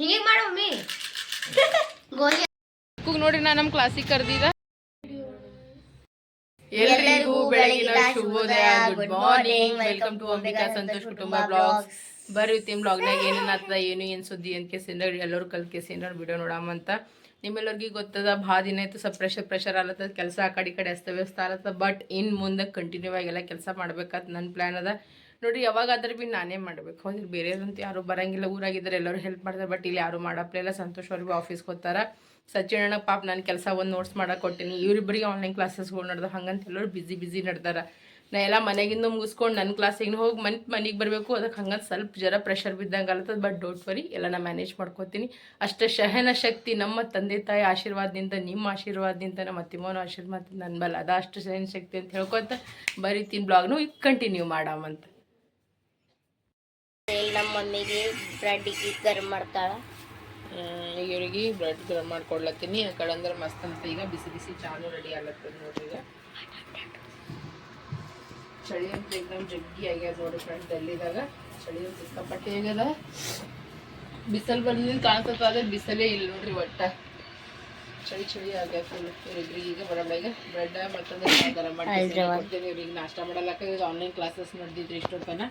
ಹೀಗೆ ಮಾಡು ಮಮ್ಮಿ. ಗೋಲಿ. ಕೂಗ್ ನೋಡ್ರಿ ನಾ ನಮ್ ಕ್ಲಾಸಿಗೆ ಕರ್ದಿದ. ಎಲ್ಲರಿಗೂ ಬೆಳಗಿನ ಶುಭೋದಯ. Good morning welcome to Ambika Santosh ಕುಟುಂಬ ಬ್ಲಾಗ್ಸ್ ಬರ್ರಿ ಬ್ಲಾಗ್ ಬ್ಲಾಗ್ನಾಗ ಏನೇನು ಆಗ್ತದ ಏನು ಏನು ಸುದ್ದಿ ಅಂತ ಕೇಸಿಂದ ಎಲ್ಲರೂ ಕಲ್ಕೇಸಿಂದ ವಿಡಿಯೋ ಅಂತ. ನಿಮ್ಮೆಲ್ಲರಿಗೂ ಗೊತ್ತದ ಭಾಳ ದಿನ ಆಯ್ತು. ಸ್ವಲ್ಪ ಪ್ರೆಷರ್ ಪ್ರೆಷರ್ ಆಲತ್ತದ ಕೆಲಸ ಆ ಕಡೆ ಈ ಕಡೆ ಅಸ್ತವ್ಯಸ್ತ ಆಲತ್ತದ ಬಟ್ ಇನ್ನು ಮುಂದೆ ಕಂಟಿನ್ಯೂ ಆಗಿ ಎಲ್ಲ ಕೆಲಸ ಮಾಡ್ಬೇಕಂತ ನನ್ನ ಪ್ಲ್ಯಾನ್ ಅದ. ನೋಡ್ರಿ ಯಾವಾಗಾದ್ರೂ ಭೀ ನಾನೇ ಮಾಡ್ಬೇಕು. ಅಂದ್ರೆ ಬೇರೆದಂತ ಯಾರು ಬರಂಗಿಲ್ಲ ಊರಾಗಿದ್ದಾರೆ ಎಲ್ಲರೂ ಹೆಲ್ಪ್ ಮಾಡ್ತಾರೆ ಬಟ್ ಇಲ್ಲಿ ಯಾರು ಮಾಡಪ್ಲಿಲ್ಲ. ಸಂತೋಷ್ ಅವ್ರಿಗೆ ಆಫೀಸ್ಗೆ ಹೋಗ್ತಾರೆ. ಸಚಿನ್ ಅಣ್ಣ ಪಾಪ ನಾನು ಕೆಲಸ ಒಂದು ನೋಟ್ಸ್ ಮಾಡಕ್ಕೆ ಕೊಟ್ಟಿನಿ. ಇವ್ರಿಬ್ಬರಿಗೆ ಆನ್ಲೈನ್ ಕ್ಲಾಸಸ್ಗಳು ನಡೆದ ಹಂಗಂತ ಎಲ್ಲರೂ ಬಿಸಿ ಬಿಸಿ ನಡ್ದಾರ. ನಾ ಎಲ್ಲ ಮನೆಗಿಂದ ಮುಗಿಸ್ಕೊಂಡು ನನ್ನ ಕ್ಲಾಸಿಗೆ ಹೋಗಿ ಮನ್, ಮನೆಗೆ ಬರಬೇಕು. ಅದಕ್ಕೆ ಹಂಗಂತ ಸ್ವಲ್ಪ ಜರ ಪ್ರೆಷರ್ ಬಿದ್ದಂಗೆ ಆಲತ್ತದ ಬಟ್ ಡೋಂಟ್ ವರಿ ಎಲ್ಲ ನಾ ಮ್ಯಾನೇಜ್ ಮಾಡ್ಕೋತೀನಿ. ಅಷ್ಟು ಸಹನ ಶಕ್ತಿ, ನಮ್ಮ ತಂದೆ ತಾಯಿ ಆಶೀರ್ವಾದದಿಂದ ನಿಮ್ಮ ಆಶೀರ್ವಾದದಿಂದ ನಮ್ಮ ಅತ್ತಿಮೋನ ಆಶೀರ್ವಾದ ನನ್ನ ಬಲ್ಲ ಅದ ಅಷ್ಟು ಸಹನ ಶಕ್ತಿ ಅಂತ ಹೇಳ್ಕೊತ ಬರೀತೀನಿ. ಬ್ಲಾಗ್ನು ಈಗ ಕಂಟಿನ್ಯೂ ಮಾಡಾಮಂತ ಇಲ್ಲಿ ನಮ್ಮ ಮಮ್ಮಿಗೆ ಬ್ರೆಡ್ ಗರಂ ಮಾಡ್ತಾಳ. ಇವರಿಗೆ ಬ್ರೆಡ್ ಗರಂ ಮಾಡ್ಕೊಡ್ಲತ್ತೀನಿ. ಆ ಕಡೆ ಅಂದ್ರೆ ಮಸ್ತ್ ಅಂತ ಈಗ ಬಿಸಿ ಬಿಸಿ ಚಾನು ರೆಡಿ ಆಗ್ಲತ್ತದ ನೋಡ್ರಿ ಈಗ. ಚಳಿ ಅಂತ ಎಕ್ದಮ್ ಜಗ್ಗಿ ಆಗ್ಯದ ನೋಡಿ ಫ್ರೆಂಡ್ ಡೆಲ್ಲಿದಾಗ ಚಳಿ ಅಂತ ಸಿಕ್ಕಾಪಟ್ಟೆ ಆಗ್ಯದ. ಬಿಸಿಲು ಬಂದಿದ್ದು ಕಾಣಿಸ್ತದ ಅದೇ ಬಿಸಲೇ ಇಲ್ಲ ನೋಡ್ರಿ ಒಟ್ಟ. ಚಳಿ ಚಳಿ ಆಗ್ಯದ ಫುಲ್ ಇವ್ರಿಬ್ರಿಗೆ ಈಗ ಬರಬೇಡ ಈಗ ಬ್ರೆಡ್ ಮತ್ತೊಂದು ಚಾ ಗರಂ ಮಾಡ್ತೀನಿ ಇವ್ರಿಗೆ ನಾಷ್ಟ ಮಾಡಲಕ್ಕ. ಈಗ ಆನ್ಲೈನ್ ಕ್ಲಾಸಸ್ ನಡೆದಿದ್ರಿ ಇಷ್ಟೊತ್ತನ.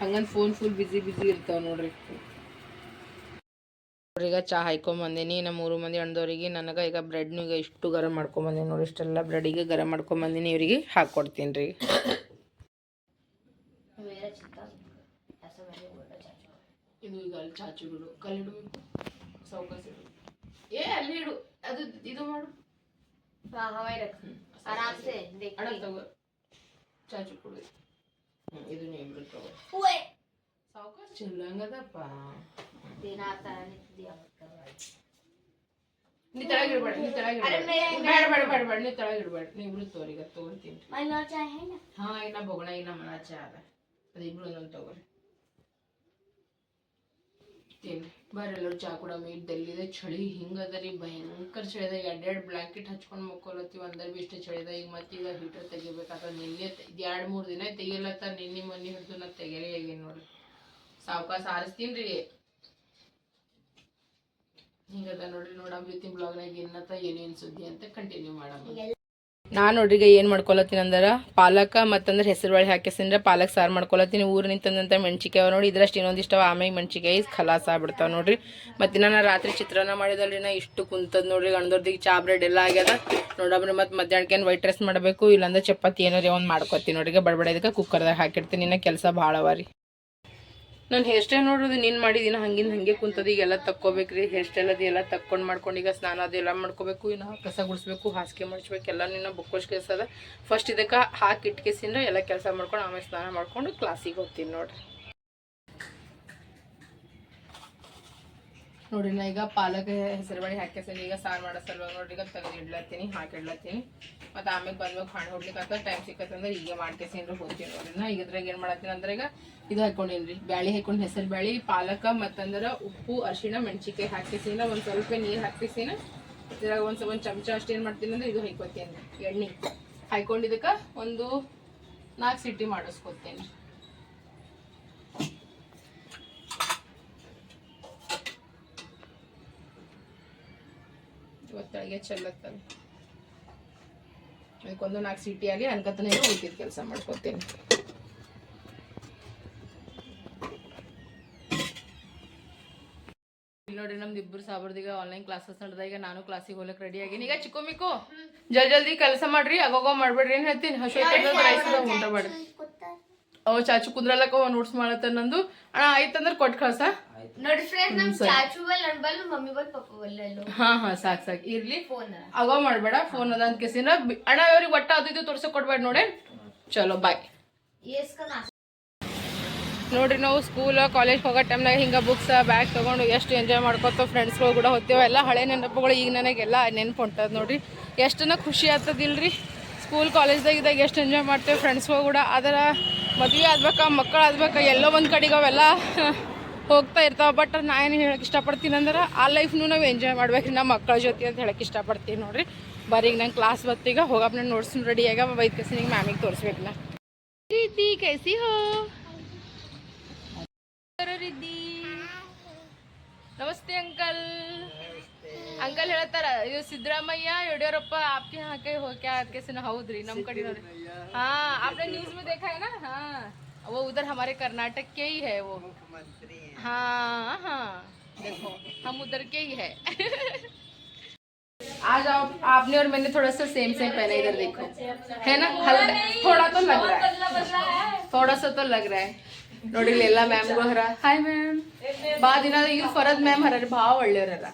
ಹಂಗಂತ ಫೋನ್ ಫುಲ್ ಬಿಸಿ ಬಿಸಿ ಇರ್ತಾವ ನೋಡ್ರಿ. ಚಹಾ ಚಾ ಹಾಯ್ಕೊಂಬಂದಿನಿ ನಮ್ಮ ಮೂರು ಮಂದಿ ಅಣ್ಣದವ್ರಿಗೆ. ನನಗೆ ಈಗ ಬ್ರೆಡ್ನು ಈಗ ಇಷ್ಟು ಗರಂ ಮಾಡ್ಕೊಂಬಂದಿನಿ ನೋಡಿ ಇಷ್ಟೆಲ್ಲ ಬ್ರೆಡಿಗೆ ಗರಂ ಮಾಡ್ಕೊಂಬಂದಿನಿ ಇವರಿಗೆ ಹಾಕ್ಕೊಡ್ತೀನಿ ರೀ ಇದು ಈಗ ಅಲ್ಲಿ ಚಾಚುಗಳು ಕಲ್ಲಿಡು. ಸೌಕಸ್ ಇಡು. ಏ ಅಲ್ಲಿ ಇಡು. ಅದು ಇದು ಮಾಡು. ಆರಾಮ್ ಸೆ ಅಣ್ಣ ತಗೋ. ಚಾಚು ಕೊಡು. ಹ್ಮ್, ಇದು ನೀವು ಇಬ್ರು ತಗೋ. ಸಾವುಕಾಸ ಚೆಲ್ಲಂಗದಪ್ಪ. ನೀ ತೆಳಗಿಡ್ಬೇಡ ನೀ ತೆಳಗಿಡ್ಬೇಡ. ಬೇಡ ಬೇಡ ಬೇಡ ಬೇಡ ನೀ ತೆಳಗಿಡ್ಬೇಡ. ನೀ ಇಬ್ರು ತಗೋರಿ ಈಗ ತಗೋತೀನಿ ಹಾ ಇನ್ನ ಬೊಗಣ ಇನ್ನ ಮನ ಚಾ ಅದ. ಅದು ಇಬ್ರು ಒಂದೊಂದು ತಗೋರಿ. ಬರ್ರಿ ಎಲ್ಲರೂ ಚಾ ಕೂಡ ಮೀಟ್ ಡೆಲ್ಲಿದೆ ಚಳಿ ಹಿಂಗದ ರೀ ಭಯಂಕರ ಚಳಿದ. ಅದ ಎರಡೆರಡು ಬ್ಲಾಂಕೆಟ್ ಹಚ್ಕೊಂಡು ಮಕ್ಕೊಲತ್ತೀವಿ ಅಂದ್ರೆ ಬಿ ಇಷ್ಟ ಚಳಿದ. ಈಗ ಮತ್ತೆ ಈಗ ಹೀಟರ್ ತೆಗಿಬೇಕಾದ್ರೆ ನಿನ್ನೆ ಎರಡು ಮೂರು ದಿನ ತೆಗಿಲತ್ತ ನಿನ್ನೆ ಮೊನ್ನೆ ಹಿಡಿದು ನಾ ತೆಗಿಯಲೇ ಆಗಿನ ನೋಡ್ರಿ. ಸಾವ್ಕಾಸ ಆರಿಸ್ತೀನಿ ರೀ ಹಿಂಗದ ನೋಡ್ರಿ ನೋಡಮ್ ರೀತಿ ಬ್ಲಾಗ್ನಾಗ ಏನತ್ತ ಏನೇನು ಸುದ್ದಿ ಅಂತ ಕಂಟಿನ್ಯೂ ಮಾಡಮ್ಮ. ನಾನು ಈಗ ಏನು ಮಾಡ್ಕೊಳತ್ತೀನಿ ಅಂದ್ರೆ ಪಾಲಕ ಮತ್ತಂದ್ರೆ ಹೆಸರು ಬೇಳೆ ಹಾಕಿಸಿಂದ್ರೆ ಪಾಲಕ್ ಸಾರು ಮಾಡ್ಕೊಳತ್ತೀನಿ. ಊರಿನಿಂದ ತಂದಂಥ ಮೆಣ್ಸಿಕಾಯಿ ನೋಡಿ, ಇದ್ರಷ್ಟು ಇನ್ನೊಂದಿಷ್ಟು ಅವ. ಆಮೇಲೆ ಮೆಣ್ಸಿಕಾಯಿ ಖಲಾಸ ಆಗ್ಬಿಡ್ತಾವ ನೋಡ್ರಿ. ಮತ್ತೆ ನಾನು ರಾತ್ರಿ ಚಿತ್ರಾನ್ನ ಮಾಡಿದಲ್ರಿ ನಾ, ಇಷ್ಟು ಕುಂತದ್ ನೋಡ್ರಿ. ಗಂಡದವ್ರದಿಗೆ ಚಾ ಬ್ರೆಡ್ ಎಲ್ಲ ಆಗ್ಯದ. ನೋಡಬ್ರಿ, ಮತ್ತೆ ಮಧ್ಯಾಹ್ನಕ್ಕೆ ಏನು ವೈಟ್ ರೈಸ್ ಮಾಡಬೇಕು, ಇಲ್ಲಾಂದ್ರೆ ಚಪಾತಿ ಏನಾರ ಒಂದು ಮಾಡ್ಕೊತೀನಿ ನೋಡ್ರಿ. ಈಗ ಬಡಬಡ ಇದಕ್ಕೆ ಕುಕ್ಕರ್ದಾಗ ಹಾಕಿರ್ತೀನಿ ಇನ್ನ ಕೆಲಸ ಭಾಳ ಅವ ನಾನು ಹೇರ್ ಸ್ಟೈಲ್ ನೋಡೋದು, ನೀನು ಮಾಡಿದಿನ ಹಂಗಿಂದ ಹಂಗೆ ಕುಂತದ, ಈಗೆಲ್ಲ ತಕ್ಕೋಬೇಕ್ರಿ ಹೇರ್ ಸ್ಟೈಲ್ ಅದೆಲ್ಲ ತಕ್ಕೊಂಡು ಮಾಡ್ಕೊಂಡು, ಈಗ ಸ್ನಾನ ಅದೆಲ್ಲ ಮಾಡ್ಕೋಬೇಕು, ಇನ್ನು ಕಸ ಗುಡಿಸ್ಬೇಕು, ಹಾಸಿಗೆ ಮಾಡಿಸ್ಬೇಕು, ಎಲ್ಲ ನಿನ್ನ ಬುಕ್ಕೋಶ್ ಕೆಲಸ ಅದ. ಫಸ್ಟ್ ಇದಕ್ಕೆ ಹಾಕಿ ಇಟ್ಕೇಸಿಂದ ಎಲ್ಲ ಕೆಲಸ ಮಾಡ್ಕೊಂಡು, ಆಮೇಲೆ ಸ್ನಾನ ಮಾಡ್ಕೊಂಡು ಕ್ಲಾಸಿಗೆ ಹೋಗ್ತೀನಿ ನೋಡ್ರಿ. ನೋಡಿ ನಾ ಈಗ ಪಾಲಕ್ ಹೆಸರು ಬೇಳೆ ಹಾಕ್ಯಸೀನಿ ಈಗ ಸಾರು ಮಾಡೋ ಸಲುವಾಗಿ ನೋಡ್ರಿ, ಈಗ ತೆಗೆದು ಇಡ್ಲತ್ತೀನಿ, ಹಾಕಿ ಇಡ್ಲತ್ತೀನಿ. ಮತ್ತು ಆಮೇಲೆ ಬಂದ್ಮೇಲೆ ಹಣ್ಣು ಹೊಡ್ಲಿಕ್ಕೆ ಟೈಮ್ ಸಿಕ್ಕತ್ತಂದ್ರೆ ಈಗ ಮಾಡ್ಕೇಸಿನ್ರಿ ಹೋಗ್ತೀನಿ ನೋಡ್ರಿ. ನಾ ಈಗ ಇದ್ರಾಗ ಏನು ಮಾಡತ್ತೀನಿ ಅಂದ್ರೆ ಈಗ ಇದು ಹಾಕೊಂಡೇನಿ ರೀ ಬ್ಯಾಳಿ ಹಾಕೊಂಡು ಹೆಸರು ಬ್ಯಾಳಿ, ಪಾಲಕ ಮತ್ತಂದ್ರೆ ಉಪ್ಪು, ಅರಿಶಿಣ ಮೆಣಸಿಕಾಯಿ ಹಾಕಿಸಿನ ಒಂದು ಸ್ವಲ್ಪ ನೀರು ಹಾಕಿಸಿನ ಇದ್ರಾಗ ಒಂದು ಸ್ವಲ್ಪ ಒಂದು ಚಮಚ ಅಷ್ಟು ಏನು ಮಾಡ್ತೀನಿ ಅಂದ್ರೆ ಇದು ಹಾಕೋತೀನಿ ಎಣ್ಣೆ. ಹಾಕೊಂಡಿದ್ದಕ್ಕೆ ಒಂದು ನಾಲ್ಕು ಸಿಟಿ ಮಾಡಿಸ್ಕೊತೀನಿ. ಇವತ್ತಳಿಗೆ ಚೆಲ್ಲತ್ತಲ್ಲ ಅದಕ್ಕೊಂದು ನಾಲ್ಕು ಸಿಟಿ ಆಗಿ ಅನ್ಕತನೇ ಉಳಿತಿದ್ದು ಕೆಲಸ ಮಾಡ್ಕೊತೀನಿ. ನೋಡ್ರಿ ನಮ್ದು ಇಬ್ಬರು ಸಾಬ್ರದೀಗ ಆನ್ಲೈನ್ ಕ್ಲಾಸಸ್ ನಡೆದಾಗ ನಾನು ಕ್ಲಾಸಿಗೆ ಹೋಗ್ಲಿಕ್ಕೆ ರೆಡಿ ಆಗೀನಿ. ಈಗ ಚಿಕ್ಕು ಮಿಕ್ಕು ಜಲ್ ಜಲ್ದಿ ಕೆಲಸ ಮಾಡ್ರಿ ಅಗೋಗೋ ಮಾಡ್ಬೇಡ್ರಿ. ಏನು ಹೇಳ್ತೀನಿ? ಹಸು ಅವ ಚಾಚು ಕುಂದ್ರಲ್ಲಕ್ಕ ನೋಟ್ಸ್ ಮಾಡತ್ತ ನಂದು. ಅಣ್ಣ ಆಯ್ತಂದ್ರೆ ಕೊಟ್ಟು ಕಳ್ಸ. ಹಾ ಹಾ ಸಾಕ್ ಸಾಕ್. ಇರ್ಲಿ. ಫೋನ್ ಆಗೋ ಮಾಡ್ಬೇಡ ಫೋನ್ ಅದ ಅಂತ ಕೇಸಿನ ಅಣ್ಣ ಅವ್ರಿಗೆ ಒಟ್ಟ ಅದು ಇದು ತೋರ್ಸಕ್ ಕೊಡ್ಬೇಡ ನೋಡಿ. ಚಲೋ ಬಾಯ್ ನೋಡ್ರಿ ನಾವು ಸ್ಕೂಲ್ ಕಾಲೇಜ್ ಹೋಗೋ ಟೈಮ್ನಾಗ ಹಿಂಗೆ ಬುಕ್ಸ್ ಬ್ಯಾಗ್ ತೊಗೊಂಡು ಎಷ್ಟು ಎಂಜಾಯ್ ಮಾಡ್ಕೊತ ಫ್ರೆಂಡ್ಸ್ಗಳು ಕೂಡ ಹೋಗ್ತೇವೆ. ಎಲ್ಲ ಹಳೆ ನೆನಪುಗಳು ಈಗ ನನಗೆಲ್ಲ ನೆನಪು ಹೊಂಟದ ನೋಡ್ರಿ. ಎಷ್ಟನ್ನ ಖುಷಿ ಆಗ್ತದಿಲ್ರಿ? ಸ್ಕೂಲ್ ಕಾಲೇಜ್ದಾಗ ಇದ್ದಾಗ ಎಷ್ಟು ಎಂಜಾಯ್ ಮಾಡ್ತೇವೆ ಫ್ರೆಂಡ್ಸ್ಗಳು ಕೂಡ. ಅದರ ಮದುವೆ ಆಗ್ಬೇಕಾ, ಮಕ್ಕಳು ಆಗ್ಬೇಕಾ, ಎಲ್ಲೋ ಒಂದು ಕಡೆಗೆ ಅವೆಲ್ಲ ಹೋಗ್ತಾ ಇರ್ತಾವೆ. ಬಟ್ ನಾ ಏನು ಹೇಳಕ್ಕೆ ಇಷ್ಟಪಡ್ತೀನಿ ಅಂದ್ರೆ, ಆ ಲೈಫ್ನು ನಾವು ಎಂಜಾಯ್ ಮಾಡ್ಬೇಕು ನಮ್ಮ ಮಕ್ಕಳ ಜೊತೆ ಅಂತ ಹೇಳಕ್ಕೆ ಇಷ್ಟಪಡ್ತೀನಿ ನೋಡಿರಿ. ಈಗ ನಂಗೆ ಕ್ಲಾಸ್ ಬತ್ತೀಗ ಹೋಗಪ್ಪ, ನಾನು ರೆಡಿ ಆಗ ಬೈದ್ ಕಸಿ ನಿಂಗೆ ಮ್ಯಾಮಿಗೆ ತೋರಿಸ್ಬೇಕು ನಾ. ಕೈಸಿ ಹೋ. ರಿದ್ದಿ ನಮಸ್ತೆ ಅಂಕಲ್ ಅಂಕಲ್ ಹೇಳ್ತಾರ ಇದು ಸಿದ್ದರಾಮಯ್ಯ ಯಡಿಯೂರಪ್ಪ आपके यहाँ के हो क्या कैसे ना ಹೌದ್ರಿ ನಮ್ ಕಡೆ हाँ आपने न्यूज में देखा है ना हाँ वो उधर हमारे कर्नाटक के ही है वो हाँ हाँ देखो हम उधर के ही है आज आप आपने और मैंने थोड़ा सा सेम सेम पहना इधर देखो है ना हल्का थोड़ा तो लग रहा है थोड़ा सा तो लग रहा है ನೋಡಿಲ್ಲ ಎಲ್ಲ ಮ್ಯಾಮ್ಗೂ ಹರ. ಹಾಯ್ ಮ್ಯಾಮ್ ಬಾ ದಿನ ಇವ್ರು ಫರದ್ ಮ್ಯಾಮ್ ಹರ ಭಾಳ ಒಳ್ಳೆಯವ್ರಲ್ಲ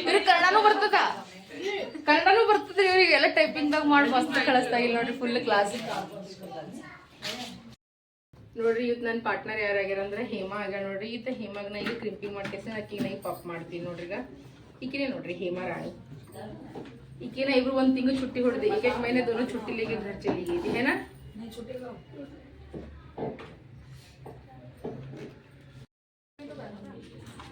ಇವ್ರಿಗೆ ಕನ್ನಡನೂ ಬರ್ತದ. ಕನ್ನಡನೂ ಬರ್ತದ್ರಿ ಇವ್ರಿಗೆ. ಎಲ್ಲ ಟೈಪಿಂಗ್ದಾಗ ಮಾಡಿ ಮಸ್ತ್ ಕಳಿಸ್ತಾ ಇಲ್ಲ ನೋಡ್ರಿ ಫುಲ್ ಕ್ಲಾಸ್ ನೋಡ್ರಿ ಇವತ್ತು ನನ್ನ ಪಾರ್ಟ್ನರ್ ಯಾರಾಗ್ಯಾರ ಅಂದ್ರೆ ಹೇಮಾ ಆಗ್ಯಾರ ನೋಡ್ರಿ. ಈತ ಹೇಮಾಗ ಈಗ ಕ್ರಿಂಪಿಂಗ್ ಮಾಡ್ಕೇಸಿ ಅಕ್ಕಿಗೆ ನಾ ಪಾಪ್ ಮಾಡ್ತೀನಿ ನೋಡ್ರಿ ಈಗ. ಈಕಿನೇ ನೋಡ್ರಿ ಹೇಮಾ ರಾಣಿ. ಈಕಿನ ಇಬ್ರು ಒಂದು ತಿಂಗಳು ಚುಟ್ಟಿ ಹೊಡೆದು. ಈಕೆ ಮೈನೆ ದೋನು ಚುಟ್ಟಿಲಿಗೆ ಘರ್ ಚಲಿಗೆ ಏನ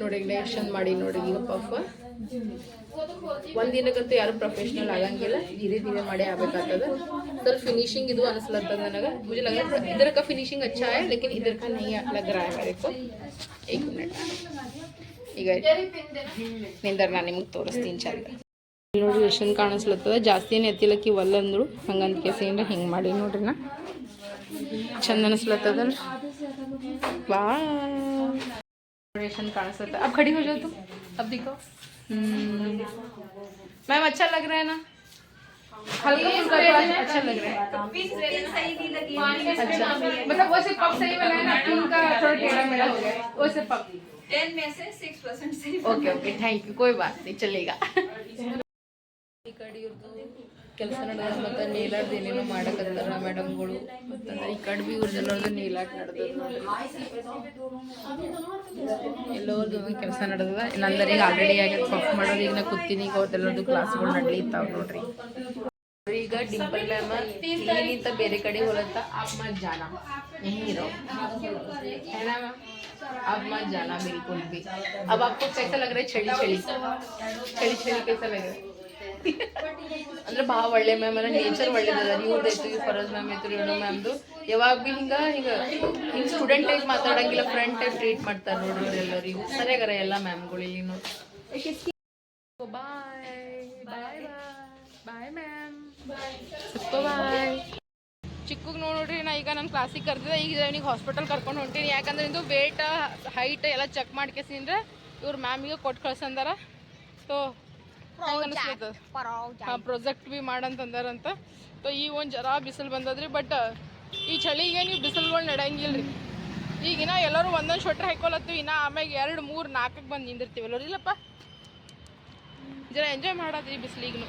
ನೋಡಿ ಡೈರೆಕ್ಷನ್ ಮಾಡಿ ನೋಡಿ ಈಗ ಪಫ್ ಒಂದಿನಕ್ಕಂತೂ ಯಾರು ಪ್ರೊಫೆಷನಲ್ ಆಗಂಗಿಲ್ಲ ಧೀರೆ ಧೀರೆ ಮಾಡಿ ಆಗ್ಬೇಕಾಗ್ತದ ಸ್ವಲ್ಪ फिनिशिंग ಇದು ಅನಿಸ್ಲತ್ತದ ನನಗೆ मुझे लग रहा है इधर का फिनिशिंग अच्छा है लेकिन इधर का नहीं लग रहा है मेरे को एक मिनट ಈಗ ನಿಂದರ್ ನಾನು ನಿಮಗೆ ತೋರಿಸ್ತೀನಿ ಚಂದ ನೋಡಿ ಎಷ್ಟು ಕಾಣಿಸ್ಲತ್ತದ ಜಾಸ್ತಿನೇ ಎತ್ತಿಲಕ್ಕಿ ಒಲ್ಲಂದ್ರು ಹಂಗಂತ ಕೇಸಿಂದ ಹಿಂಗೆ ಮಾಡಿ ನೋಡ್ರಿ ನಾ ಚಂದ ಅನಿಸ್ಲತ್ತದಲ್ಲ ಬಾ डेकोरेशन कहाँ से होता है अब खड़ी हो जाओ तुम। अब देखो हम्म। मैम अच्छा लग रहा है ना? हल्का फुल्का अच्छा लग रहा है। अच्छा। मतलब वो सिर्फ़ है ना थोड़ा हो गया। में से ओके ओके थैंक यू कोई बात नहीं चलेगा। ಕೆಲಸ ನಡೆದ ಮತ್ತು ನೇಲಾರ್ದು ಏನೇನೋ ಮಾಡಕತ್ತಾರ ಮೇಡಮ್ಗಳು ಮತ್ತಂದ್ರೆ ಈ ಕಡೆ ಬಿ ಇವ್ರದ್ದೆಲ್ಲರದು ನೇಲಾಟ್ ನಡೆದದ ಎಲ್ಲರದು ಕೆಲಸ ನಡೆದದ ನಂದರ ಈಗ ಆಲ್ರೆಡಿ ಆಗ್ಯದ ಪಫ್ ಮಾಡೋದು ಈಗ ನಾ ಕೂತೀನಿ ಈಗ ಅವ್ರದ್ದೆಲ್ಲರದು ಕ್ಲಾಸ್ಗಳು ನಡ್ಲಿತ್ತಾವ ನೋಡ್ರಿ ಈಗ डिम्पल मैम ಇಲ್ಲಿಂದ ಬೇರೆ ಕಡೆ ಹೋಲತ್ತ आप मत जाना यहीं रहो है ना मैम अब मत जाना बिल्कुल भी अब आपको कैसा लग रहा है छड़ी छड़ी छड़ी छड़ी कैसा लग रहा है ಅಂದ್ರೆ ಭಾಳ ಒಳ್ಳೆ ಮ್ಯಾಮ್ ಅಂದ್ರೆ ನೇಚರ್ ಒಳ್ಳೇದದ ನೀವು ಇರ್ತೀವಿ ಫರೋಜ್ ಮ್ಯಾಮ್ ಇತ್ತು ರೇಣು ಮ್ಯಾಮ್ದು ಯಾವಾಗ ಭೀ ಹಿಂಗ ಹಿಂಗ. ಹಿಂಗ ಸ್ಟೂಡೆಂಟ್ ಟೈಪ್ ಮಾತಾಡಂಗಿಲ್ಲ ಫ್ರೆಂಡ್ ಟೈಪ್ ಟ್ರೀಟ್ ಮಾಡ್ತಾರೆ ನೋಡ್ರಿ ಎಲ್ಲರಿಗೂ ಸರಿಯಾಗರ ಎಲ್ಲ ಮ್ಯಾಮ್ಗಳು ಇಲ್ಲಿ ನೋಡಿ. ಬಾಯ್ ಬಾಯ್ ಬಾಯ್ ಮ್ಯಾಮ್ ಬಾಯ್ ಚಿಕ್ಕಗ್ ನೋಡ್ರಿ, ನಾ ಈಗ ನನ್ನ ಕ್ಲಾಸಿಗೆ ಕರ್ದಿದೆ ಈಗ ಇವನಿಗೆ ಹಾಸ್ಪಿಟಲ್ ಕರ್ಕೊಂಡು ಹೊಂಟೀನಿ. ಯಾಕಂದ್ರೆ ಇದು ವೇಟ್ ಹೈಟ್ ಎಲ್ಲ ಚೆಕ್ ಮಾಡ್ಕೇಸಿಂದ್ರೆ ಇವ್ರ ಮ್ಯಾಮಿಗೆ ಕೊಟ್ಟು ಕಳ್ಸಂದಾರ. ಸೊ ಹಾಂ ಪ್ರೊಜೆಕ್ಟ್ ಬಿ ಮಾಡಂತಂದಾರಂತ. ಸೊ ಈ ಒಂದು ಜರ ಬಿಸಿಲು ಬಂದದ್ರಿ ಬಟ್ ಈ ಚಳಿಗೆ ನೀವು ಬಿಸಿಲುಗಳು ನಡೆಯಂಗಿಲ್ಲ ರೀ ಈಗಿನ ಎಲ್ಲರೂ ಒಂದೊಂದು ಶೊಟ್ರ್ ಹಾಕೊಲತ್ತೀವಿ ಇನ್ನ ಆಮ್ಯಾಗ ಎರಡು ಮೂರು ನಾಲ್ಕಕ್ಕೆ ಬಂದು ನಿಂದಿರ್ತೀವಿ ಎಲ್ಲರೂ. ಇಲ್ಲಪ್ಪ. ಜರ ಎಂಜಾಯ್ ಮಾಡತ್ರಿ ಬಿಸಿಲಿಗೂ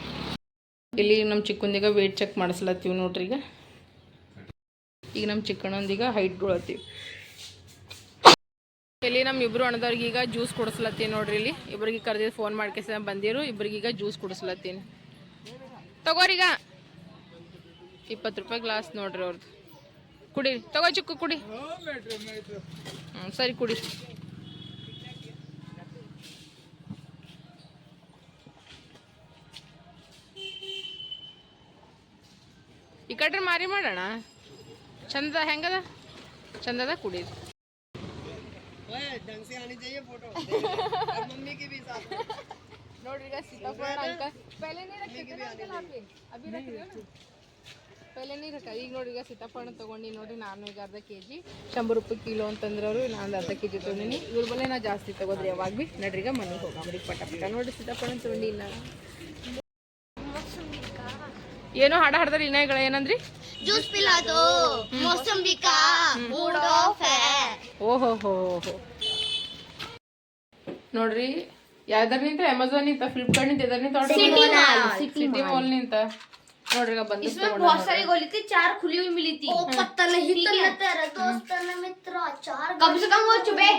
ಇಲ್ಲಿ ನಮ್ಮ ಚಿಕ್ಕಂದಿಗ ವೇಟ್ ಚೆಕ್ ಮಾಡಿಸ್ಲತ್ತೀವಿ ನೋಡ್ರಿ ಈಗ. ಈಗ ನಮ್ಮ ಚಿಕ್ಕಣ್ಣಂದಿಗ ಹೈಟ್ ಉಳತ್ತೀವಿ. ಇಲ್ಲಿ ನಮ್ಮ ಇಬ್ರು ಈಗ ಜ್ಯೂಸ್ ಕುಡಿಸ್ಲತ್ತೀನಿ ನೋಡ್ರಿ ಇಲ್ಲಿ. ಇಬ್ರಿಗೆ ಕರೆದಿದ್ದು ಫೋನ್ ಮಾಡ್ಕೇಸ ಬಂದಿರು ಈಗ ಜ್ಯೂಸ್ ಕುಡಿಸ್ಲತ್ತೀನಿ. ತಗೋರೀಗ ಇಪ್ಪತ್ತು ರೂಪಾಯಿ ಗ್ಲಾಸ್ ನೋಡ್ರಿ ಅವ್ರದ್ದು ಕುಡಿ, ತಗೋ ಚಿಕ್ಕು, ಕುಡಿ. ಹ್ಞೂ ಸರಿ ಕುಡಿ. ಈ ಕಟ್ರೆ ಮಾರಿ ಮಾಡೋಣ? ಚಂದ ಹೆಂಗದ? ಚಂದದ ಕುಡೀರಿ. ನೋಡ್ರಿ ಈಗ ಸೀತಾಫಲ अंकल पहले नहीं रखे थे ना अंकल आप भी अभी रख रहे हो ना ಪೈಲೆ ನೀರು ಈಗ ನೋಡಿ ಈಗ ಸೀತಾಫಲ ತೊಗೊಂಡು ನೋಡಿ ನಾನು ಈಗ ಅರ್ಧ ಕೆ ಜಿ ಶಂಬರ್ ರೂಪಾಯಿ ಕಿಲೋ ಅಂತಂದ್ರೆ ಅವರು ನಾನು ಅರ್ಧ ಕೆ ಜಿ ತೊಗೊಂಡಿನಿ ಇವ್ರ ಬಲ್ಲೆ ನಾ ಜಾಸ್ತಿ ತಗೋದ್ರಿ ಯಾವಾಗ ಭೀ ನಡ್ರಿ ಈಗ ಮನೆಗೆ ಹೋಗಮ್ರಿ ಪಟ ಪಟ ನೋಡಿ ಸೀತಾಫಲ ತೊಗೊಂಡಿ ನಾ ಏನೋ ಹಾಡ ಹಾಡ್ದಾರ ಇನ್ನಾಗಳ ಏನಂದ್ರಿ जूस पिला दो मौसमी का मूड ऑफ है ಓಹೋ ಹೋ ಹೋ ನೋಡ್ರಿ ಯಾವ್ದಾರ ನಿಂತ ಅಮೆಝಾನ್ ನಿಂತ ಫ್ಲಿಪ್ಕಾರ್ಟ್ ನಿಂತ ಎದಾರ ನಿಂತ ಸಿಟಿ ಮಾಲ್ ನಿಂತ ನೋಡ್ರಿ ಈಗ ಬಂದು इसमें बहुत सारी गोली थी चार खुली हुई मिली थी पता नहीं तेरा दोस्त मित्र चार कम से कम वो चुपे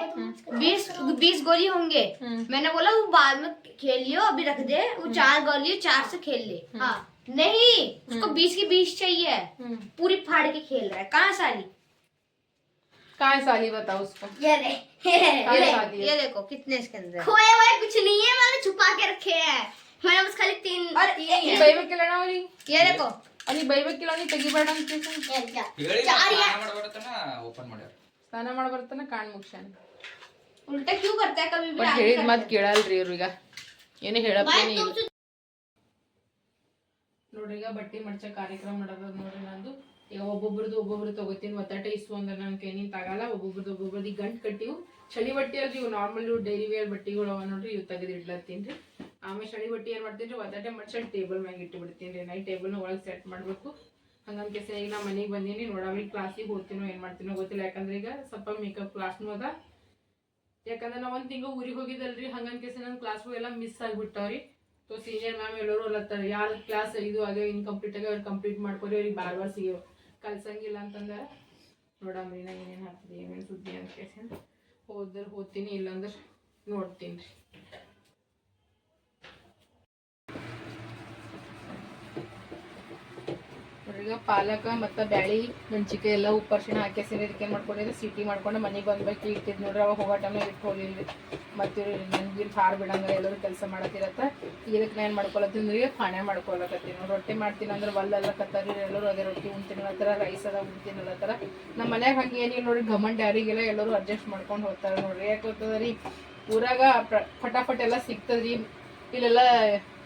बीस बीस गोली होंगे मैंने बोला वो बाद में खेलियो अभी रख दे वो चार गोली चार से खेल ले हाँ नहीं उसको बीस की बीस चाहिए पूरी फाड़ के खेल रहा है कहाँ सारी काय साली बताओ उसको ये रे काय साली ये देखो कितने इसके अंदर खोए हुए कुछ नहीं है मैंने छुपा के रखे हैं मैंने बस खाली तीन तीन ही है। ಬೈಬೇಕಿಲ್ಲ ಅವ್ರಿಗೆ ये देखो ಅಲ್ಲಿ ಬೈಬೇಕಿಲ್ಲ ನೀ ತೆಗಿಬೇಡ ಅಂತ ये क्या ಹೇಳಿ चार या ಮಾಡ್ಬರ್ತಾನ ಓಪನ್ ಮಾಡ್ಯಾರ ಸ್ನಾನ ಮಾಡಿ ಬರ್ತಾನ ಕಾಣ್ ಮುಗ್ಸ್ಯಾನ उल्टा क्यों करता है कभी भी ಬಟ್ आगे ಹೇಳಿದ करता ಮಾತು ಕೇಳಲ್ರಿ ಇವ್ರೀಗ ಏನು ಹೇಳಪ್ಪೇನಿ है। ಇಲ್ಲ तुमसे ನೋಡ್ರಿ ಈಗ ಬಟ್ಟೆ ಮಡ್ಚ ಕಾರ್ಯಕ್ರಮ ಮಾಡೋದು ನೋಡ್ರಿ ನಂದು ಈಗ ಒಬ್ಬೊಬ್ರದ್ದು ಒಬ್ಬೊಬ್ರು ತಗೋತೀನಿ ಒತ್ತಾಟ ಇಸು ಅಂದ್ರೆ ನನ್ನ ಕೈನಿಂದ ತಗಲ್ಲ ಒಬ್ಬೊಬ್ರದ್ದು ಒಬ್ಬೊಬ್ರದ್ದು ಗಂಟು ಕಟ್ಟಿವು ಚಳಿ ಬಟ್ಟೆ ಅಲ್ರಿ ಇವು ನಾರ್ಮಲ್ ಡೈಲಿ ವೇರ್ ಬಟ್ಟೆಗಳು ಅವ ನೋಡ್ರಿ, ಇವು ತೆಗೆದು ಇಡ್ಲತ್ತೀನಿ ರೀ. ಆಮೇಲೆ ಚಳಿ ಬಟ್ಟೆ ಏನು ಮಾಡ್ತೀನಿ ರೀ ಒತ್ತಾಟೆ ಮಡ್ಚಂಡು ಟೇಬಲ್ ಮ್ಯಾಗೆ ಇಟ್ಟು ಬಿಡ್ತೀನಿ ರೀ. ನೈಟ್ ಟೇಬಲ್ನ ಒಳಗೆ ಸೆಟ್ ಮಾಡಬೇಕು. ಹಂಗಂತ ಸರಿ ಈಗ ನಾ ಮನೆಗೆ ಬಂದೀನಿ, ನೋಡಾವ್ರಿ ಕ್ಲಾಸಿಗೆ ಹೋಗ್ತೀನೋ ಏನು ಮಾಡ್ತೀನೋ ಗೊತ್ತಿಲ್ಲ. ಯಾಕಂದ್ರೆ ಈಗ ಸ್ವಲ್ಪ ಮೇಕಪ್ ಕ್ಲಾಸ್ನೂ ಅದ. ಯಾಕಂದ್ರೆ ನಾವು ಒಂದು ತಿಂಗಳು ಊರಿಗೆ ಹೋಗಿದ್ದಲ್ರಿ ಹಂಗಂತ ಸರಿ ನನ್ನ ಕ್ಲಾಸ್ಗಳು ಎಲ್ಲ ಮಿಸ್ ಆಗಿಬಿಟ್ಟಾವ್ರಿ. ಸೊ ಸೀನಿಯರ್ ಮ್ಯಾಮ್ ಎಲ್ಲರೂ ಅಲ್ಲತ್ತಾರೆ, ಯಾರು ಕ್ಲಾಸ್ ಇದು, ಅದೇ ಇನ್ಕಂಪ್ಲೀಟ್ ಆಗಿ ಅವ್ರು ಕಂಪ್ಲೀಟ್ ಮಾಡ್ಕೊರಿ, ಅವ್ರಿಗೆ ಬಾರ್ ಬಾರ್ ಸಿಗ್ಯಾವ. ಕಲ್ಸಂಗಿಲ್ಲ ಅಂತಂದ್ರೆ ನೋಡಮ್ರಿ ನಾ ಏನೇನು ಹಾಕ್ತೀನಿ, ಏನೇನು ಸುದ್ದಿ ಅಂತ ಕೇಳ್ತೀನಿ. ಹೋದ್ರೆ ಹೋಗ್ತೀನಿ, ಇಲ್ಲಾಂದ್ರೆ ನೋಡ್ತೀನಿ ರೀ. ಈಗ ಪಾಲಕ ಮತ್ತು ಬ್ಯಾಳಿ ಮೆಣಸಿಕಾಯಿ ಎಲ್ಲ ಉಪ್ಪು ಅರ್ಶಿಣ ಹಾಕಿ ಇದಕ್ಕೆ ಮಾಡ್ಕೊಂಡಿದ್ರೆ ಸಿಟಿ ಮಾಡ್ಕೊಂಡು ಮನೆಗೆ ಬಂದ್ಬೇಕು ಇಟ್ಟಿದ್ದು ನೋಡ್ರಿ, ಅವಾಗ ಹೋಗೋ ಟೈಮ್ನಾಗ ಇಟ್ಟು ರೀ ಮತ್ತು ನನಗೆ ಹಾರು ಬಿಡಂಗ ಎಲ್ಲರೂ ಕೆಲಸ ಮಾಡತ್ತಿರತ್ತೆ ಇದಕ್ಕೆ ನಾನು ಏನು ಮಾಡ್ಕೊಳತ್ತೀನಿ ಪಾಣೆ ಮಾಡ್ಕೊಳಕತ್ತೀನಿ ರೊಟ್ಟಿ ಮಾಡ್ತೀನಿ ಅಂದ್ರೆ ಒಲ್ಲೆಲ್ಲ ಕತ್ತಾರಿ, ಎಲ್ಲರೂ ಅದೇ ರೊಟ್ಟಿ ಉಣ್ತೀನಿ ಅಲ್ಲತ್ತಾರ ರೈಸ್ ಅದ ಉಣ್ತೀನಿ ಅಲ್ಲತ್ತಾರ ನಮ್ಮ ಮನ್ಯಾಗ ಹಂಗೆ ಏನಿಲ್ಲ ನೋಡಿ ಗಮಂಡ್ ಯಾರಿಗೆಲ್ಲ ಎಲ್ಲರೂ ಅಡ್ಜಸ್ಟ್ ಮಾಡ್ಕೊಂಡು ಹೋಗ್ತಾರೆ ನೋಡ್ರಿ. ಯಾಕೆ ಗೊತ್ತದ ರೀ? ಊರಾಗ ಫಟಾಫಟ್ ಎಲ್ಲ ಸಿಗ್ತದ್ರಿ. ಇಲ್ಲೆಲ್ಲ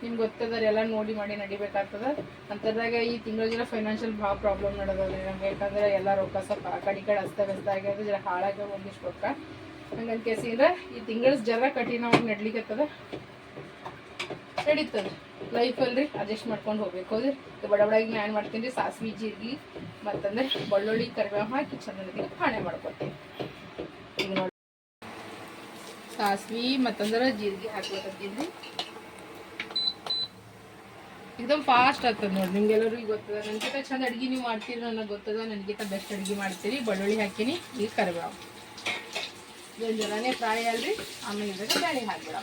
ನಿಮ್ಗೆ ಗೊತ್ತದ ಎಲ್ಲ ನೋಡಿ ಮಾಡಿ ನಡಿಬೇಕಾಗ್ತದ. ಅಂತದಾಗ ಈ ತಿಂಗಳ ಜರ ಫೈನಾನ್ಷಿಯಲ್ ಭಾಳ ಪ್ರಾಬ್ಲಮ್ ನಡೆದದ್ರಿ ನಮ್ಗೆ. ಯಾಕಂದ್ರೆ ಎಲ್ಲ ರೊಕ್ಕ ಸ್ವಲ್ಪ ಆ ಕಡೆ ಕಡೆ ಅಸ್ತವ್ಯಸ್ತ ಆಗ್ಯದ, ಜರ ಹಾಳಾಗ ಒಂದಿಷ್ಟು ರೊಕ್ಕ. ಹಂಗಂತ ಕೇಸಿದ್ರೆ ಈ ತಿಂಗಳ ಜರ ಕಠಿಣವಾಗಿ ನಡ್ಲಿಕ್ಕತ್ತದ ನಡೀತದ ಲೈಫ್ ಅಲ್ರಿ ಅಡ್ಜಸ್ಟ್ ಮಾಡ್ಕೊಂಡು ಹೋಗ್ಬೇಕು ಅದ್ರಿ ಬಡ ಬಡಾಗಿ ನಾನು ಮಾಡ್ತೀನಿ ರೀ, ಸಾಸಿವೆ, ಜೀರಿಗೆ, ಮತ್ತಂದ್ರೆ ಬೆಳ್ಳುಳ್ಳಿ, ಕರಿಬೇವು ಹಾಕಿ ಚಂದ ಪಾಣೆ ಮಾಡ್ಕೊತೀನಿ ಈಗ ಸಾಸ್ವಿ, ಮತ್ತಂದ್ರೆ ಜೀರಿಗೆ ಹಾಕ್ಬೇಕಂತೀನಿ ಎಕ್ದಮ್ ಫಾಸ್ಟ್ ಆಗ್ತದೆ ನೋಡಿ. ನಿಮ್ಗೆಲ್ಲರಿಗೂ ಗೊತ್ತದ. ನನಗಿಂತ ಚಂದ ಅಡ್ಗೆ ನೀವು ಮಾಡ್ತೀರಿ ನನಗೆ ಗೊತ್ತದ. ನನಗಿಂತ ಬೆಸ್ಟ್ ಅಡ್ಗೆ ಮಾಡ್ತೀರಿ. ಬಳ್ಳುಳ್ಳಿ ಹಾಕಿನಿ ಈಗ ಕರಿಬೇವು. ಇದೊಂದು ಜರಾನೇ ಫ್ರೈ ಅಲ್ರಿ. ಆಮೇಲೆ ಇದ್ರಾಗ ಬೇಳೆ ಹಾಕ್ಬಿಡ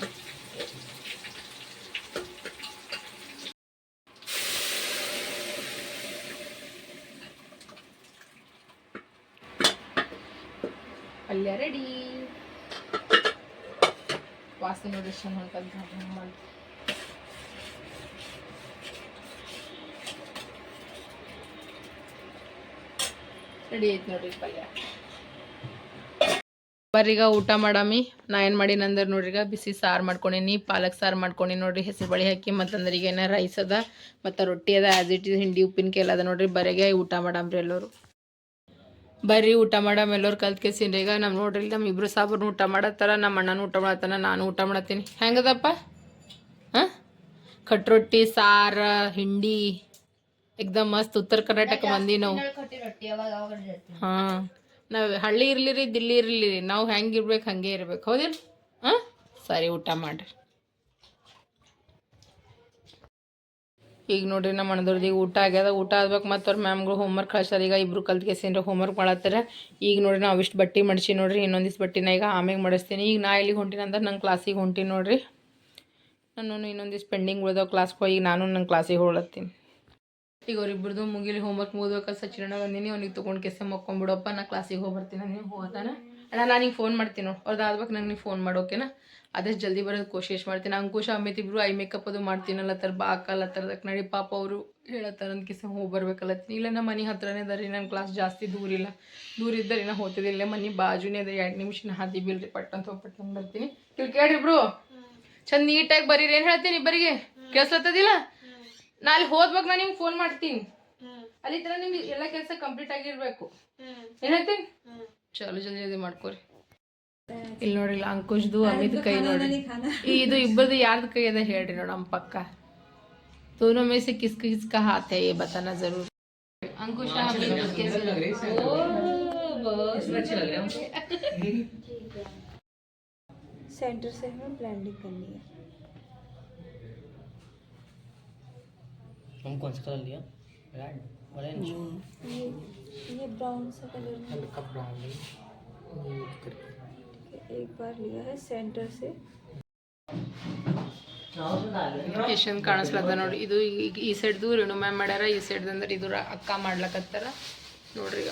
ಪಲ್ಯ ರೆಡಿ ವಾಸನೆ ನೋಡಿ ಎಷ್ಟು ಚಂದ ರೆಡಿ ಆಯ್ತು ನೋಡ್ರಿ ಪಲ್ಯ. ಬರೀಗ ಊಟ ಮಾಡಾಮಿ. ನಾ ಏನು ಮಾಡೀನಿ ಅಂದ್ರೆ ನೋಡ್ರಿ ಈಗ ಬಿಸಿ ಸಾರು ಮಾಡ್ಕೊಂಡೀನಿ ಪಾಲಕ್ ಸಾರು ಮಾಡ್ಕೊಂಡೀನಿ ನೋಡ್ರಿ. ಹೆಸರು ಬಳಿ ಹಾಕಿ ಮತ್ತಂದ್ರೆ ಈಗ ಏನ ರೈಸ್ ಅದ, ಮತ್ತು ರೊಟ್ಟಿ ಅದ ಆ್ಯಸ್ ಇಟ್ ಇಸ್ ಹಿಂಡಿ ಉಪ್ಪಿನಕಾಯಿ ಎಲ್ಲ ಅದ ನೋಡ್ರಿ. ಬರೆಗೆ ಊಟ ಮಾಡಾಮ್ರಿ ಎಲ್ಲರೂ. ಬರ್ರಿ ಊಟ ಮಾಡಮ್ ಎಲ್ಲರೂ ಕಲ್ತ್ಕೇಸಿನ್ರಿ ಈಗ ನಮ್ಮ ನೋಡ್ರಿ ನಮ್ಮ ಇಬ್ರು ಸಾಬ್ರು ಊಟ ಮಾಡತ್ತಾರ ನಮ್ಮ ಅಣ್ಣನೂ ಊಟ ಮಾಡತ್ತಾನ, ನಾನು ಊಟ ಮಾಡತ್ತೀನಿ. ಹೆಂಗದಪ್ಪ? ಹಾಂ? ಕಟ್ರೊಟ್ಟಿ ಸಾರು, ಹಿಂಡಿ. ಎಕ್ದಮ್ ಮಸ್ತ್ ಉತ್ತರ ಕರ್ನಾಟಕ ಮಂದಿ ನಾವು. ಹಾ. ನಾವು ಹಳ್ಳಿ ಇರ್ಲಿ ರೀ ದಿಲ್ಲಿ ಇರ್ಲಿ ರೀ. ನಾವು ಹೆಂಗೆ ಇರ್ಬೇಕು ಹಂಗೆ ಇರ್ಬೇಕು. ಹೌದಿಲ್ಲ ಹಾಂ? ಸರಿ ಊಟ ಮಾಡ್ರಿ. ಈಗ ನೋಡ್ರಿ ನಮ್ಮ ಅಣ್ಣದವ್ರದ್ದು ಈಗ ಊಟ ಆಗ್ಯದ. ಊಟ ಆದ್ಬೇಕು ಮತ್ತು ಅವ್ರ ಮ್ಯಾಮ್ಗಳು ಹೋಮ್ವರ್ಕ್ ಕಳ್ಸ್ಯಾರ. ಈಗ ಇಬ್ರು ಹೋಮ್ ಹೋಮ್ವರ್ಕ್ ಮಾಡತ್ತಾರ. ಈಗ ನೋಡ್ರಿ ನಾವು ಇಷ್ಟು ಬಟ್ಟೆ ಮಡಿಸಿ ನೋಡ್ರಿ ಇನ್ನೊಂದಿಷ್ಟು ಬಟ್ಟಿನ ಈಗ ಆಮೇಲೆ ಮಾಡಿಸ್ತೀನಿ. ಈಗ ನಾ ಇಲ್ಲಿಗೆ ಹೊಂಟಿನ ಅಂದ್ರೆ ನಂಗೆ ಕ್ಲಾಸಿಗೆ ಹೊಂಟೀನಿ ನೋಡ್ರಿ. ನಾನು ಇನ್ನೊಂದಿಷ್ಟು ಪೆಂಡಿಂಗ್ ಉಳಿದವ ಕ್ಲಾಸ್ಗೆ ಹೋಗಿ ನಾನು ನನ್ನ ಕ್ಲಾಸಿಗೆ ಹೋಗ್ಲತ್ತೀನಿ. ಈಗ ಅವ್ರಿಬ್ರದ್ದು ಮುಗಿಲಿ ಹೋಮ್ವರ್ಕ್ ಮುಗಿದ್ಬೇಕಾದ್ರೆ ಸಚಿನ ಬಂದೀನಿ ಅವ್ನಿಗೆ ತೊಗೊಂಡು ಕೆಸ ಮಕ್ಕೊಂಬಿಡಪ್ಪ ನಾ ಕ್ಲಾಸಿಗೆ ಹೋಗಿ ಬರ್ತೀನಿ ನೀವು ಹೋದಾನ ಅಣ್ಣ ನಾನು ನಿಂಗೆ ಫೋನ್ ಮಾಡ್ತೀನಿ ನೋಡಿ. ಅವ್ರದ್ದು ಆದ್ಬೇಕು ನಂಗೆ ನೀವು ಫೋನ್ ಮಾಡೋಕೆನಾ ಆದಷ್ಟು ಜಲ್ದಿ ಬರೋದು ಕೋಶಿಶ್ ಮಾಡ್ತೀನಿ. ಅಂಕುಶ ಅಮಿತ್ ಇಬ್ಬರು ಐ ಮೇಕಪ್ ಅದು ಮಾಡ್ತೀನಲ್ಲತ್ತಾರ ಬಾಕಲ್ಲ ತರದಕ್ಕೆ ನಡಿ ಪಾಪ ಅವರು ಹೇಳತ್ತಾರ ಅಂತ ಕಿಸ ಹೋಗಿ ಬರ್ಬೇಕಲ್ಲತ್ತೀನಿ ಇಲ್ಲ ನಮ್ಮ ಮನೆ ಹತ್ರನೇ ಅದ ರೀ ನನ್ನ ಕ್ಲಾಸ್ ಜಾಸ್ತಿ ದೂರ ಇಲ್ಲ. ದೂರ ಇದ್ದರೆ ನಾ ಹೋಗ್ತಿದ್ದಿಲ್ಲ ಮನೆ ಬಾಜುನೇ ಅದ ಎರಡು ನಿಮಿಷ ಹಾದಿ ಬೀಳ್ರಿ ಪಟ್ ಅಂತ ಹೋಗಿ ಪಟ್ ಬರ್ತೀನಿ. ಇಲ್ಲಿ ಕೇಳ್ರಿ ಇಬ್ರು. ಚಂದ ನೀಟಾಗಿ ಬರೀರಿ. ಏನು ಹೇಳ್ತೀನಿ ಇಬ್ಬರಿಗೆ? ಕೇಳಿಸ್ಲತ್ತದಿಲ್ಲ? ನಾ ಅಲ್ಲಿ ಹೋದ್ವಾಗ ನಾನು ನಿಮ್ಗೆ ಫೋನ್ ಮಾಡ್ತೀನಿ ಅಲ್ಲಿ ತರ ನಿಮ್ಗೆ ಎಲ್ಲ ಕೆಲಸ ಕಂಪ್ಲೀಟ್ ಆಗಿರ್ಬೇಕು ಏನಾಗ್ತೀನಿ ಚಲೋ ಜಲ್ದಿ ಜಲ್ದಿ ಮಾಡ್ಕೊರಿ ಇಲ್ಲಿ ನೋಡ್ರಿ ಇಲ್ಲ ಅಂಕುಶ್ದು ಅಮಿತ್ ಕೈ ನೋಡ್ರಿ ಈ ಇದು ಇಬ್ಬರದು ಯಾರ್ದು ಕೈ ಅದ ಹೇಳ್ರಿ ನೋಡ ನಮ್ಮ ಪಕ್ಕ दोनों में से किस किसका हाथ है ये बताना जरूर अंकुश अमित कैसे लग रही सेंटर से हमें ब्लेंडिंग करनी है हम कौन सा कलर लिया रेड ऑरेंज ये ये ब्राउन सा कलर में हल्का ब्राउन एक बार लिया है सेंटर से ಎಷ್ಟೊಂದು ಕಾಣಿಸ್ಲತ್ತ ನೋಡಿ ಇದು ಈ- ಈ ಸೈಡ್ದು ರೇಣು ಮ್ಯಾಮ್ ಮಾಡ್ಯಾರ ಈ ಸೈಡ್ ಅಂದ್ರೆ ಇದು ರ- ಅಕ್ಕ ಮಾಡ್ಲಕತ್ತಾರ ನೋಡ್ರಿ ಈಗ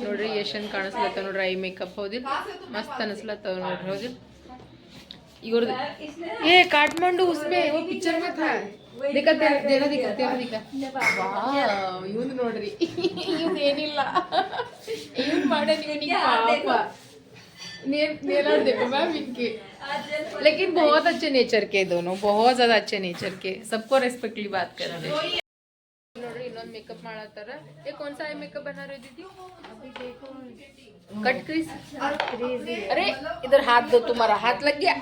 ನೋಡ್ರಿ ಎಷ್ಟು ಚಂದ ಕಾಣಿಸ್ಲತ್ತ ನೋಡ್ರಿ ಐ ಮೇಕಪ್ ಹೌದಿಲ್ಲ ಮಸ್ತ್ ಅನಿಸ್ಲತ್ತವ ನೋಡ್ರಿ ಹೌದಿಲ್ಲ ಇವ್ರದ್ದು ಏ ಕಾಠ್ಮಂಡು ಉಸ್ಮೆ वो पिक्चर में था देखा तेरा तेरा दिखा तेरा दिखा ವಾವ್ ಇವ್ನು ನೋಡ್ರಿ ಇವ್ನು ಏನಿಲ್ಲ ಇವ್ನು ಮಾಡ್ಯಾನ ಇವನಿಗೆ ಪಾಪ ने- नेलर देखो मैम इनके लेकिन बहुत अच्छे नेचर के दोनों बहुत ज्यादा अच्छे नेचर के सबको रेस्पेक्टली बात करते हैं ನೋಡ್ರಿ ಇನ್ನೊಂದು ಮೇಕಪ್ ಮಾಡತ್ತಾರ ये कौन सा आई मेकअप बना रहे हो दीदी कट क्रीज अरे इधर हाथ दो तुम्हारा हाथ लग गया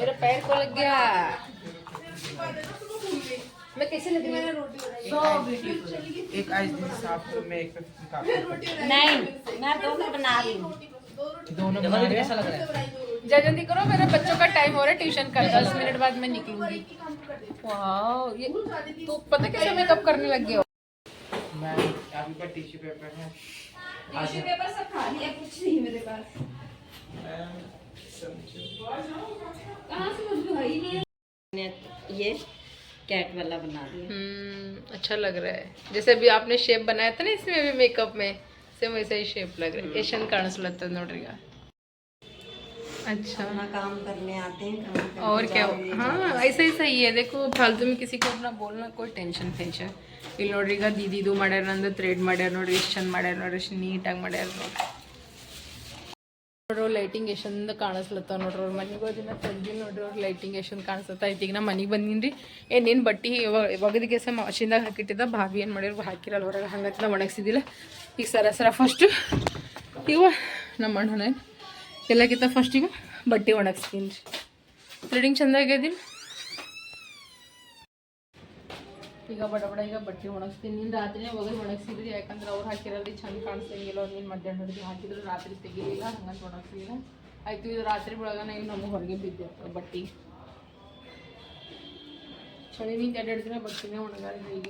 मेरे पैर को लग गया मैं कैसे लग रही हूँ एक आइस साफ में एक काफी नहीं मैं दोनों बना रही हूँ दोनों बना रहे कैसा लग रहा है जा जल्दी करो मेरे बच्चों का टाइम हो रहा है ट्यूशन का दस मिनट बाद मैं निकलूँगी। ये तो पता कैसे मैं कब करने लग गया हो? मैं अभी का टिश्यू पेपर है। टिश्यू पेपर सब खा लिया कुछ नहीं मेरे पास। तो ये कैट वाला बना दिया। हम्म, अच्छा लग रहा है। जैसे अभी आपने शेप बनाया था ना इसमें भी मेकअप में सेम वैसे ही शेप लग रहा है। एशियन ಕಾಣಿಸ್ಲತ್ತ ನೋಡ್ರಿ ಈಗ अच्छा अपना काम करने आते हैं काम करके और क्या जाओगे, हाँ ऐसा ही सही है देखो फालतू में किसी को अपना बोलना कोई ಟೆನ್ಷನ್ ಟೆನ್ಷನ್ ಇಲ್ಲಿ ನೋಡ್ರಿ ಈಗ ದೀದಿದು ಮಾಡ್ಯಾರ ನಂದು ಥ್ರೆಡ್ ಮಾಡ್ಯಾರ ನೋಡ್ರಿ ಎಷ್ಟು ಚಂದ ಮಾಡ್ಯಾರ ನೋಡ್ರಿ ಎಷ್ಟು ನೀಟಾಗಿ ಮಾಡ್ಯಾರ ನೋಡ್ರಿ ನೋಡ್ರಿ ಲೈಟಿಂಗ್ ಎಷ್ಟು ಚಂದ ಕಾಣಿಸ್ಲತ್ತಾವ ನೋಡ್ರಿ ಅವ್ರ ಮನೆಗೆ ಹೋದಿನ ತಂದಿ ನೋಡ್ರಿ ಅವ್ರ ಲೈಟಿಂಗ್ ಎಷ್ಟು ಚಂದ ಕಾಣಿಸ್ತೈತೆ ಐತಿ ಈಗ ನಾ ಮನೆಗೆ ಬಂದೀನಿ ರೀ ಏನೇನು ಬಟ್ಟೆ ಒಗದ ಕೆಲಸ ಮಷಿನ್ದಾಗ ಹಾಕಿಟ್ಟಿದ್ದ ಭಾವಿ ಏನು ಮಾಡಿರೋ ಹಾಕಿರಲ್ಲ ಹೊರಗೆ ಹಂಗಂತ ನಾ ಒಣಗಿಸಿದಿಲ್ಲ ಈಗ ಸರ ಸರ ಫಸ್ಟು ಇವ ನಮ್ಮ ಅಣ್ಣನ ಎಲ್ಲಕ್ಕಿಂತ ಫಸ್ಟ್ ಈಗ ಬಟ್ಟೆ ಒಣಗಿಸ್ತೀನಿ ರೀ. ಥ್ರೆಡಿಂಗ್ ಚಂದ ಆಗ್ಯದಿಲ್ಲ ಈಗ ಬಡ ಬಡ ಈಗ ಬಟ್ಟೆ ಒಣಗಿಸ್ತೀನಿ. ನಿನ್ನ ರಾತ್ರಿನೇ ಒಗದು ಒಣಗಿಸಿದ್ರಿ, ಯಾಕಂದ್ರೆ ಅವ್ರು ಹಾಕಿರಲ್ಲಿ ಚಂದ ಅವ್ರು ನೀನು ಮಧ್ಯಾಹ್ನ ಹೊಡೆದು ಹಾಕಿದ್ರು ರಾತ್ರಿ ತೆಗಿಲಿಲ್ಲ, ಹಂಗಂತ ಒಣಗಿಸಿಲ್ಲ ಆಯಿತು, ಇದು ರಾತ್ರಿ ಬೆಳಗನ ಈಗ ನಮಗೆ ಹೊರಗೆ ಬಿದ್ದೆ ಬಟ್ಟೆ. ಚಳಿ ನಿಂತ ಎರಡು ದಿನ ಬಟ್ಟೆನೇ ಒಣಗಾರ ಈಗ.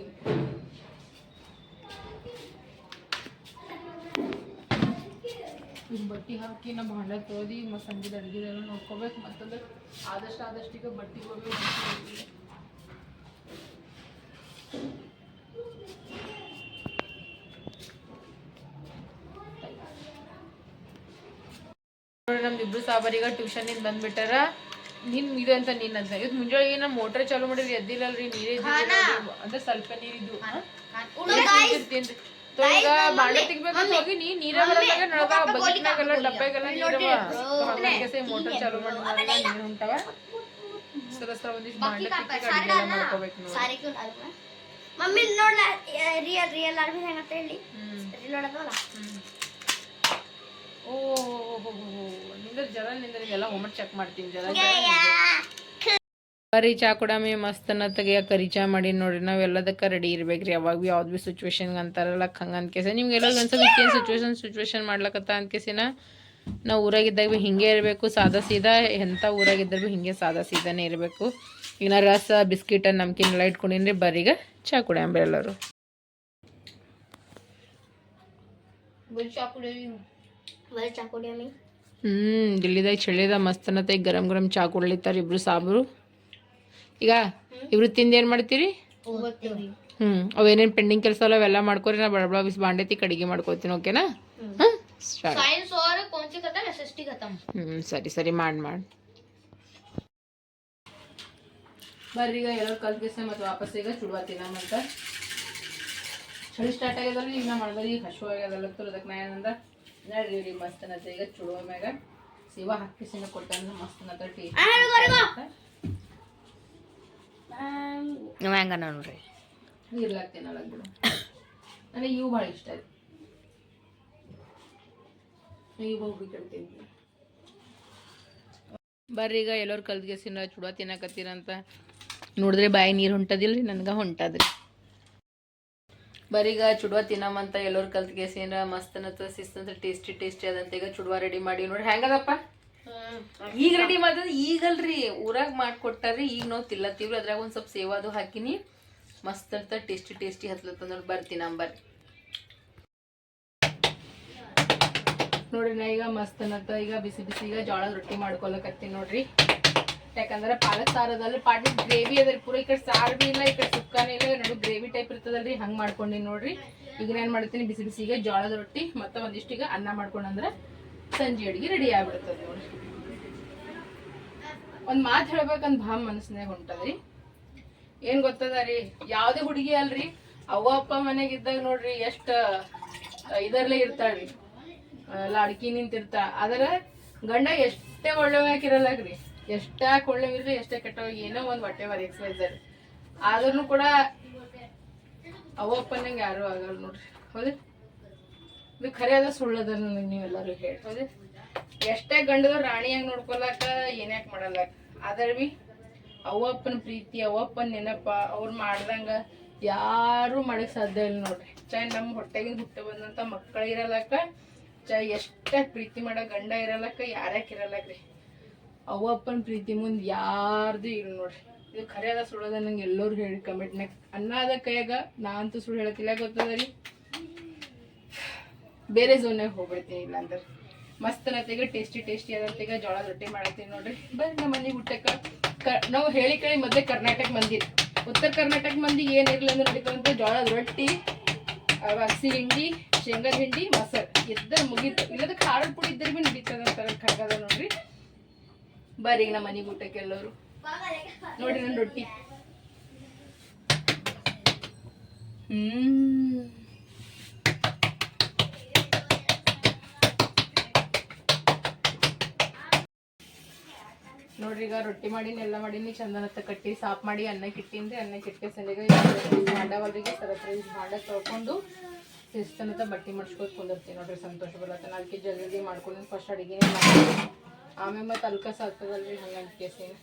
ಈಗ ಬಟ್ಟೆ ಹಾಕಿ ನಮ್ಮ ಭಾಂಡ ತೊಳೆದು ಮತ್ತು ಸಂಜೆ ಅಡುಗೆದೆಲ್ಲ ನೋಡ್ಕೋಬೇಕು. ಮತ್ತಂದ್ರೆ ಆದಷ್ಟು ಆದಷ್ಟು ಈಗ ಬಟ್ಟೆಗಳು ನಮ್ದಿಬ್ರು ಸಾಬಾರೀಗ ಟ್ಯೂಷನಿಂದ ಬಂದ್ಬಿಟ್ಟಾರ. ನಿನ್ ಇದು ಅಂತ ನೀನ್ ಅಂತ. ಇವತ್ತು ಮುಂಜಾನೆ ಏನ ಮೋಟರ್ ಚಾಲು ಮಾಡಿದ್ರಿ ಎದ್ದಿಲ್ಲಲ್ರಿ ನೀರೇ. ಅಂದ್ರೆ ಸ್ವಲ್ಪ ನೀರಿದ್ದು ಇರ್ತೀನಿ ಈಗ ಬಾಂಡೆ ತೆಗಿಬೇಕಂತ ಹೋಗಿ ನೀ ನೀರ ಬರಲಾಗ ನಳಗ ಬದುಕಿನಾಗೆಲ್ಲ ಡಬ್ಬೆಗೆಲ್ಲ ನೀರವ ಹಂಗಾಗಿ ಮೋಟರ್ ಚಾಲು ಮಾಡಿ ನೀರು ಹೊಂಟವ ಸರ ಸರ ಒಂದಿಷ್ಟು ಬಾಂಡೆ ತೆಗಿ ಅಡುಗೆ ಎಲ್ಲ ಮಾಡ್ಕೋಬೇಕು ನೋಡಿ. ಮಮ್ಮಿ ನೋಡ್ಲ ರಿಯಲ್ ರಿಯಲ್ ಆರ್ಮಿ ಹೆಂಗಂತ ಹೇಳಿ. ರೀಲ್ ನೋಡೋದಲ್ಲ ಓ ನಿಂದ್ರ ಜರ ನಿಂದ್ರ ಎಲ್ಲ ಹೋಮ್ವರ್ಕ್ ಚೆಕ್ ಮಾಡ್ತೀನಿ ಜರ ಬರೀ ಚಾ ಕೂಡ ಮೇ ಮಸ್ತನ ತೆಗಿಯೋ ಕರಿ ಚಾ ಮಾಡಿ ನೋಡ್ರಿ? ನಾವು ಎಲ್ಲದಕ್ಕೆ ರೆಡಿ ಇರ್ಬೇಕ್ರಿ. ಯಾವಾಗ ಭೀ ಯಾವ್ದು ಭೀ ಸಿಚುವೇಶನ್ಗೆ ಅಂತಾರಲ್ಲ ಹಂಗೆ ಅನ್ಕೇಸಿ. ನಿಮ್ಗೆ ಎಲ್ಲ ಅನ್ಸೋದು ಈಗೇನು ಸಿಚುವೇಶನ್ ಸಿಚುವೇಶನ್ ಮಾಡ್ಲಕತ್ತ ಅನ್ಕೇಸಿನ? ನಾವು ಊರಾಗಿದ್ದಾಗ ಭೀ ಹಿಂಗೆ ಇರಬೇಕು ಸಾದಾ ಸೀದಾ ಎಂಥ ಊರಾಗಿದ್ದಾಗ ಭೀ ಹಿಂಗೆ ಸಾದಾ ಸೀದಾನೇ ಇರಬೇಕು. ಈಗ ನಾ ರಸ ಬಿಸ್ಕಿಟ ನಮ್ಕಿನ್ನೆಲ್ಲ ಇಟ್ಕೊಂಡಿನ್ರಿ. ಬರೀಗ ಚಾ ಕುಡಿಯಂಬ್ರಿ ಎಲ್ಲರೂ. ಹ್ಮ್ ದಿಲ್ಲಿದಾಗ ಚಳಿದ ಮಸ್ತನತೆ ಗರಂ ಗರಂ ಚಾ ಕುಡ್ಲಿತ್ತಾರೆ ಇಬ್ರು ಸಾಬ್ರು. ಈಗ ಇವೃತ್ತಿಂದ ತಿಂದು ಏನು ಮಾಡ್ತೀರಿ? ಹ್ಞೂ ಅವೇನೇನ್ ಪೆಂಡಿಂಗ್ ಕೆಲಸ ಅಲ್ಲ ಅವೆಲ್ಲ ಮಾಡ್ಕೊರಿ ನಾ ಬಡ ಬಡ ಬಿಸಿ ಬಾಂಡೆತಿ ಕಡಿಗೆ ಮಾಡ್ಕೊತೀನಿ ಓಕೆನಾ ಹ್ಮ್ ಹ್ಞೂ ಸರಿ ಸರಿ ಮಾಡ್ ಮಾಡ್. ಬರ್ರಿ ಈಗ ಎಲ್ಲರೂ ಕಲ್ತ್ಗೆಸ ಮತ್ತೆ ವಾಪಸ್ ಈಗ ಚುಡುವತ್ತಿನ ಅಂತ. ಚಳಿ ಸ್ಟಾರ್ಟ್ ಆಗ್ಯದಲ್ಲ ಈಗ ನಾ ಮಾಡಿದ್ರೆ ಈಗ ಹಶು ಆಗ್ಯದಲ್ಲ ಅದಕ್ಕೆ ನಾ ಏನಂದ? ನಡ್ರಿ ರೀ ಮಸ್ತ್ ಈಗ ಚುಡುವ ಮ್ಯಾಗ. ಸೇವಾ ಹಾಕಿಸಿನ ಕೊಟ್ಟ ಮಸ್ತ್ ಟೀ ಹೆಂಗ ನೋಡ್ರಿ. ಬಿಡು. ನನಗೆ ಇವು ಭಾಳ ಇಷ್ಟ ರೀ ಇವು ಬರ್ರಿ ಈಗ ಎಲ್ಲರೂ ಕಲ್ತ್ಗೆಸಿನ ಚುಡ ತಿನ್ನಕತ್ತೀರಂತ ನೋಡಿದ್ರೆ ಬಾಯಿ ನೀರು ಹೊಂಟದಿಲ್ರಿ ನನ್ಗೆ ಹೊಂಟದ್ರಿ. ಬರೀಗ ಚುಡುವ ತಿನ್ನಮಂತ ಎಲ್ಲರೂ ಕಲ್ತ್ಗೆಸಿನ ಮಸ್ತ್ ಅನ್ನತ್ತ ಸಿಸ್ತಂತ ಟೇಸ್ಟಿ ಟೇಸ್ಟಿ ಅದಂತ ಈಗ ಚುಡುವ ರೆಡಿ ಮಾಡಿ ನೋಡ್ರಿ. ಹೆಂಗದಪ್ಪ? ಈಗ ರೆಡಿ ಮಾಡಿದ್ರೆ ಈಗಲ್ರಿ, ಊರಾಗ ಮಾಡ್ಕೊಟ್ಟಾರ್ರಿ, ಈಗ ನಾವು ತಿಲ್ಲತ್ತೀವ್ರಿ. ಅದ್ರಾಗ ಒಂದು ಸ್ವಲ್ಪ ಸೇವಾದು ಹಾಕಿನಿ. ಮಸ್ತ್ ಅಂತ ಟೇಸ್ಟಿ ಟೇಸ್ಟಿ ಹತ್ಲತ್ತ ನೋಡಿ ಬರ್ತೀನಿ ಬರ್ರಿ ನೋಡ್ರಿ ನಾ ಈಗ ಮಸ್ತ್ ಅನ್ನತ್ತ ಈಗ ಬಿಸಿ ಬಿಸಿ ಈಗ ಜೋಳದ ರೊಟ್ಟಿ ಮಾಡ್ಕೊಳಕತ್ತೀನಿ ನೋಡ್ರಿ. ಯಾಕಂದ್ರೆ ಪಾಲಕ್ ಸಾರದಲ್ಲಿ ಪಾಟಿ ಗ್ರೇವಿ ಅದರಿ ಪೂರ ಈ ಕಡೆ ಸಾರು ಬಿ ಇಲ್ಲ, ಈ ಕಡೆ ಸುಕ್ಕನೇ ಇಲ್ಲ, ನಡು ಗ್ರೇವಿ ಟೈಪ್ ಇರ್ತದಲ್ರಿ, ಹಂಗೆ ಮಾಡ್ಕೊಂಡಿನಿ ನೋಡ್ರಿ. ಈಗ ನಾನು ಮಾಡ್ತೀನಿ, ಬಿಸಿ ಬಿಸಿ ಈಗ ಜೋಳದ ರೊಟ್ಟಿ, ಮತ್ತೆ ಒಂದಿಷ್ಟು ಈಗ ಅನ್ನ ಮಾಡ್ಕೊಂಡಂದ್ರೆ ಸಂಜೆ ಅಡುಗೆ ರೆಡಿ ಆಗ್ಬಿಡ್ತದೆ ನೋಡ್ರಿ. ಒಂದ್ ಮಾತು ಹೇಳ್ಬೇಕಂತ ಭಾಳ ಮನಸ್ಸಿನಾಗ ಹೊಂಟದ್ರಿ. ಏನ್ ಗೊತ್ತದ ರೀ ಯಾವುದೇ ಹುಡುಗಿ ಅಲ್ರಿ, ಅವ್ವ ಅಪ್ಪ ಮನೆಗೆ ಇದ್ದಾಗ ನೋಡ್ರಿ ಎಷ್ಟ ಇದರಲ್ಲೇ ಇರ್ತಾಳ್ರಿ. ಲಾಡ್ಕಿ ನಿಂತಿರ್ತಾ. ಆದ್ರ ಗಂಡ ಎಷ್ಟೇ ಒಳ್ಳೆವಾಗಿರಲ್ಲಾಗ್ರಿ ಎಷ್ಟೇ ಒಳ್ಳೆವಿರ್ರಿ ಎಷ್ಟೇ ಕೆಟ್ಟವ ಏನೋ ಒಂದು ಹೊಟ್ಟೆ ಬರ್ ರೀ ಆದ್ರೂ ಕೂಡ ಅವ್ವ ಅಪ್ಪನಂಗೆ ಯಾರು ಆಗಲ್ಲ ನೋಡ್ರಿ. ಹೌದು ಇದು ಖರೆ ಅದ ಸುಳ್ಳದ ನನಗೆ ನೀವೆಲ್ಲರೂ ಹೇಳಿ ಹೌದು ಎಷ್ಟೇ ಗಂಡದ ರಾಣಿಯಾಗಿ ನೋಡ್ಕೊಳಕ ಏನ್ಯಾಕ್ ಮಾಡಲ್ಲ ಆದ್ರ ಬಿ ಅವಪ್ಪನ ಪ್ರೀತಿ, ಅವ್ವಪ್ಪನ ನೆನಪ ಅವ್ರು ಮಾಡ್ದಂಗ ಯಾರು ಮಾಡಕ್ ಸಾಧ್ಯ ಇಲ್ಲ ನೋಡ್ರಿ. ಚಾಯ್ ನಮ್ಮ ಹೊಟ್ಟೆಗಿಂದ ಹುಟ್ಟು ಬಂದಂತ ಮಕ್ಕಳು ಇರಲಕ್ಕ ಚಾಯ್ ಎಷ್ಟೇ ಪ್ರೀತಿ ಮಾಡೋ ಗಂಡ ಇರಲಕ್ಕ, ಯಾರ್ಯಾಕ ಇರಲ್ಲಕ್ರಿ ಅವ್ವಪ್ಪನ ಪ್ರೀತಿ ಮುಂದೆ ಯಾರ್ದು ಇಲ್ಲ ನೋಡ್ರಿ. ಇದು ಖರೆ ಅದ ಸುಳ್ಳದ ನಂಗೆ ಎಲ್ಲರೂ ಹೇಳಿ ಕಮೆಂಟ್ನಾಗ ಅನ್ನ ಅದ ಕೈಯಾಗ ನಾ ಅಂತೂ ಸುಳ್ಳು ಹೇಳತ್ತಿಲ್ಲ ಗೊತ್ತದ ರೀ. ಬೇರೆ ಝೋನ್ಯಾಗ ಹೋಗ್ಬಿಡ್ತೀನಿ ಇಲ್ಲಾಂದ್ರೆ. ಮಸ್ತ್ ಅನ್ನತ್ತೀಗ ಟೇಸ್ಟಿ ಟೇಸ್ಟಿ ಆದಂತೀಗ ಜೋಳದ ರೊಟ್ಟಿ ಮಾಡತ್ತೀನಿ ನೋಡ್ರಿ. ಬರ್ರಿ ನಮ್ಮ ಮನೆಗೆ ಊಟಕ್ಕೆ ನಾವು ಹೇಳಿ ಕೇಳಿ ಮೊದಲೇ ಕರ್ನಾಟಕ ಮಂದಿ. ಉತ್ತರ ಕರ್ನಾಟಕ ಮಂದಿಗೆ ಏನಿರಲಿಲ್ಲ ಅಂದ್ರೆ ನಡೀತಂತ ಜೋಳದ ರೊಟ್ಟಿ ಹಸಿ ಹಿಂಡಿ, ಶೇಂಗಾದ ಹಿಂಡಿ, ಮೊಸರು. ಎದ್ದ ಮುಗೀತು. ಇಲ್ಲದ ಖಾರದ ಪುಡಿ ಇದ್ದರೆ ಭೀ ನಡೀತದಂತಾರ ಖಾಗದ ನೋಡ್ರಿ. ಬರ್ರಿ ಈಗ ನಮ್ಮ ಮನೆಗೆ ಊಟಕ್ಕೆ ಎಲ್ಲರು. ನೋಡ್ರಿ ನನ್ನ ರೊಟ್ಟಿ. ಹ್ಮ್. ನೋಡ್ರಿ, ಈಗ ರೊಟ್ಟಿ ಮಾಡೀನಿ, ಎಲ್ಲ ಮಾಡೀನಿ, ಚಂದನ ಕಟ್ಟಿ ಸಾಫ್ ಮಾಡಿ ಅನ್ನಕ್ಕೆ ಅನ್ನ ಅನ್ನಕ್ಕೆ ಇಟ್ಟೆ ಸಂಜೆಗೆ ಮಾಡವಲ್ರಿಗೆ ಸರತ್ರ ಭಾಂಡ ತೊಳ್ಕೊಂಡು ಶಿಸ್ತನತ ಬಟ್ಟೆ ಮಡ್ಸ್ಕೊತ ಕುಂದಿರ್ತೀನಿ ನೋಡ್ರಿ, ಸಂತೋಷ ಬರತ್ತ. ಅದಕ್ಕೆ ಜಲ್ದಿ ಮಾಡ್ಕೊಂಡು ಫಸ್ಟ್ ಅಡಿಗೆನೇ ಮಾಡಿ ಆಮೇಲೆ ಮತ್ತೆ ಅಲ್ಕಸ ಆಗ್ತದಲ್ರಿ ಹಂಗೆ ಅಂಟ್ಕೇಸಿನ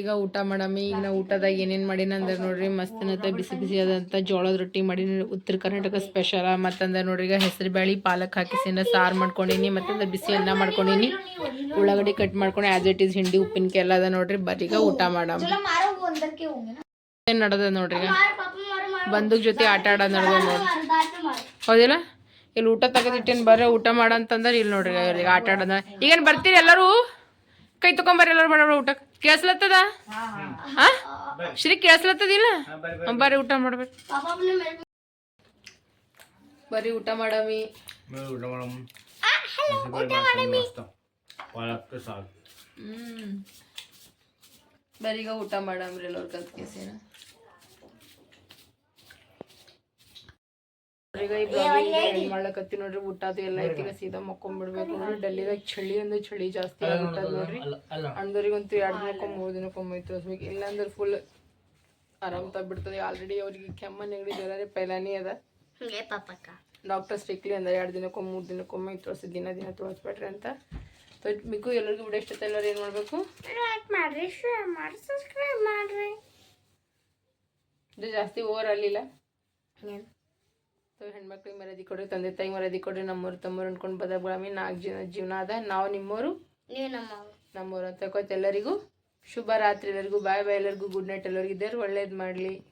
ಈಗ ಊಟ ಮಾಡಮ್ಮಿ ಈಗ ನಾ ಊಟದಾಗ ಏನೇನು ಮಾಡೀನಿ ಅಂದ್ರೆ ನೋಡ್ರಿ ಮಸ್ತ್ ಏನಂತ ಬಿಸಿ ಬಿಸಿ ಆದಂತ ಜೋಳದ ರೊಟ್ಟಿ ಮಾಡೀನಿ. ಉತ್ತರ ಕರ್ನಾಟಕ ಸ್ಪೆಷಲ ಮತ್ತಂದ್ರೆ ನೋಡ್ರಿ ಈಗ ಹೆಸರು ಬೇಳೆ ಪಾಲಕ್ ಹಾಕಿಸಿನ ಸಾರು ಮಾಡ್ಕೊಂಡಿನಿ, ಮತ್ತಂದ್ರೆ ಬಿಸಿ ಅನ್ನ ಮಾಡ್ಕೊಂಡಿನಿ. ಉಳ್ಳಾಗಡ್ಡಿ ಕಟ್ ಮಾಡ್ಕೊಂಡು ಆಸ್ ಇಟ್ ಈಸ್ ಹಿಂಡಿ, ಉಪ್ಪಿನಕಾಯಿ ಎಲ್ಲ ಅದ ನೋಡ್ರಿ. ಬರೀಗ ಊಟ ಮಾಡಮ್. ಏನು ನಡದ ನೋಡ್ರಿ ಬಂದು ಜೊತೆ ಆಟ ಆಡ ನಡ್ದ ನೋಡ್ರಿ. ಹೌದಿಲ್ಲ? ಇಲ್ಲಿ ಊಟ ತೆಗೆದಿಟ್ಟೇನು ಬರ್ರಿ, ಊಟ ಮಾಡಂತಂದ್ರೆ ಇಲ್ಲಿ ನೋಡ್ರಿ ಆಟ ಆಡೋದ ಈಗೇನು ಬರ್ತೀರಿ ಎಲ್ಲರೂ? ಕೈ ತೊಗೊಂಬರ್ರಿ ಎಲ್ಲರೂ ಮಾಡೋಣ ಊಟಕ್ಕೆ ಕೇಳಿಸ್ಲತ್ತದ? ಹಾ ಶ್ರೀ ಕೇಳಿಸ್ಲತ್ತದಿಲ್ಲ? ಬರೀ ಊಟ ಮಾಡ್ಬೇಕು. ಬರೀ ಊಟ ಮಾಡಮಿ. ಬರೀಗ ಊಟ ಮಾಡಮ್ರಿ ಎಲ್ಲರು ಕಲ್ತ್ಕೇಸಿನ ಈಗ ಮಾಡ್ಲಕತ್ತಿ ನೋಡ್ರಿ ಊಟ ಅದು ಎಲ್ಲ ಐತಿ ಸೀದಾ ಮಕ್ಕೊಂಡ್ಬಿಡ್ಬೇಕು ನೋಡ್ರಿ. ಡೆಲ್ಲಿದಾಗ ಚಳಿ ಅಂದ್ರೆ ಚಳಿ ಜಾಸ್ತಿ ಆಗ್ಬಿಟ್ಟದ ನೋಡ್ರಿ. ಅಂದ್ರಿಗೆ ಒಂದು ಎರಡು ದಿನಕ್ಕೊಮ್ಮೆ ಮೂರು ದಿನಕ್ಕೊಮ್ಮೆ ತೋರಿಸ್ಬೇಕು. ಇಲ್ಲಾಂದ್ರೆ ಫುಲ್ ಆರಾಮ್ ತಗ್ಬಿಡ್ತದೆ. ಆಲ್ರೆಡಿ ಅವ್ರಿಗೆ ಕೆಮ್ಮ ನೆಗಡಿ ಜ್ವರ ಪೈಲಾನಿ ಅದ. ಡಾಕ್ಟರ್ ಸ್ಟ್ರಿಕ್ಲಿ ಅಂದ್ರೆ ಎರಡು ದಿನಕ್ಕೊಮ್ಮೆ ಮೂರು ದಿನಕ್ಕೊಮ್ಮೆ ತೋರಿಸಿ ದಿನ ದಿನ ತೋರಿಸ್ಬೇಡ್ರಿ ಅಂತ. ಮಿಕ್ಕು ಎಲ್ಲರಿಗೂ ವಿಡಿಯೋ ಇಷ್ಟ ಎಲ್ಲರೂ ಏನು ಮಾಡಬೇಕು? ಲೈಕ್ ಮಾಡ್ರಿ ಶೇರ್ ಜಾಸ್ತಿ ಓವರ್ ಆಗಲಿಲ್ಲ. ಏನು? ಸೊ ಹೆಣ್ಮಕ್ಳಿಗೆ ಮರ್ಯಾದೆ ಕೊಡ್ರಿ ತಂದೆ ತಾಯಿ ಮರ್ಯಾದಿ ಕೊಡ್ರಿ ನಮ್ಮೂರು ತಮ್ಮವ್ರು ಅನ್ಕೊಂಡು ಬದಲಾಮಿ ನಾಲ್ಕು ಜನ ಜೀವನ ಅದ ನಾವು ನಿಮ್ಮೂರು? ನೀವು ನಮ್ಮ ನಮ್ಮವ್ರು ಅಂತ ಎಲ್ಲರಿಗೂ ಶುಭ ರಾತ್ರಿ. ಎಲ್ಲರಿಗೂ ಬಾಯ್ ಬಾಯ್. ಎಲ್ಲರಿಗೂ ಗುಡ್ ನೈಟ್ ಎಲ್ಲರಿಗೂ ಇದ್ದಾರೆ ಒಳ್ಳೇದು ಮಾಡಲಿ.